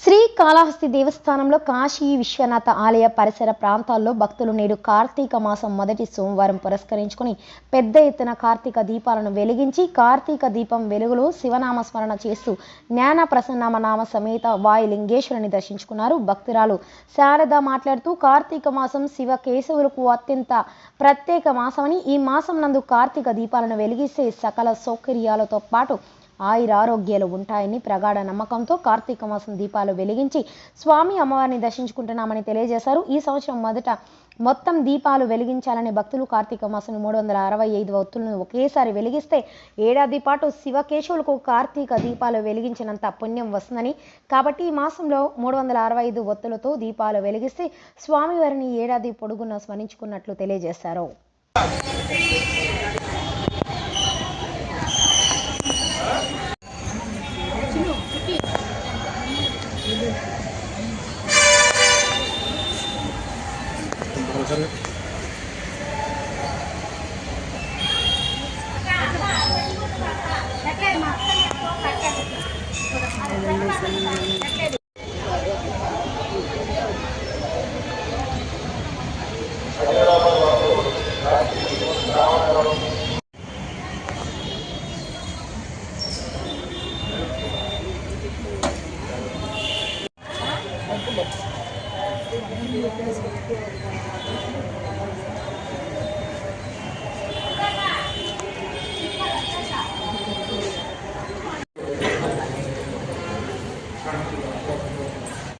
శ్రీకాళహస్తి దేవస్థానంలో కాశీ విశ్వనాథ ఆలయ పరిసర ప్రాంతాల్లో భక్తులు నేడు కార్తీక మాసం మొదటి సోమవారం పురస్కరించుకుని పెద్ద ఎత్తున కార్తీక దీపాలను వెలిగించి కార్తీక దీపం వెలుగులో శివనామ స్మరణ చేస్తూ జ్ఞాన ప్రసన్నమ నామ సమేత వాయులింగేశ్వరుని దర్శించుకున్నారు భక్తురాలు. శారద మాట్లాడుతూ కార్తీక మాసం శివ కేశవులకు అత్యంత ప్రత్యేక మాసమని ఈ మాసం నందు కార్తీక దీపాలను వెలిగిస్తే సకల సౌకర్యాలతో పాటు ఆయురారోగ్యాలు ఉంటాయని ప్రగాఢ నమ్మకంతో కార్తీక మాసం దీపాలు వెలిగించి స్వామి అమ్మవారిని దర్శించుకుంటున్నామని తెలియజేశారు. ఈ సంవత్సరం మొదట మొత్తం దీపాలు వెలిగించాలని భక్తులు కార్తీక మాసం మూడు వందల అరవై ఐదు ఒత్తులను ఒకేసారి వెలిగిస్తే ఏడాది పాటు శివకేశవులకు కార్తీక దీపాలు వెలిగించినంత పుణ్యం వస్తుందని. కాబట్టి ఈ మాసంలో మూడు వందల అరవై ఐదు ఒత్తులతో దీపాలు వెలిగిస్తే స్వామివారిని ఏడాది పొడుగున స్మరించుకున్నట్లు తెలియజేశారు. कर Thank you. Thank you.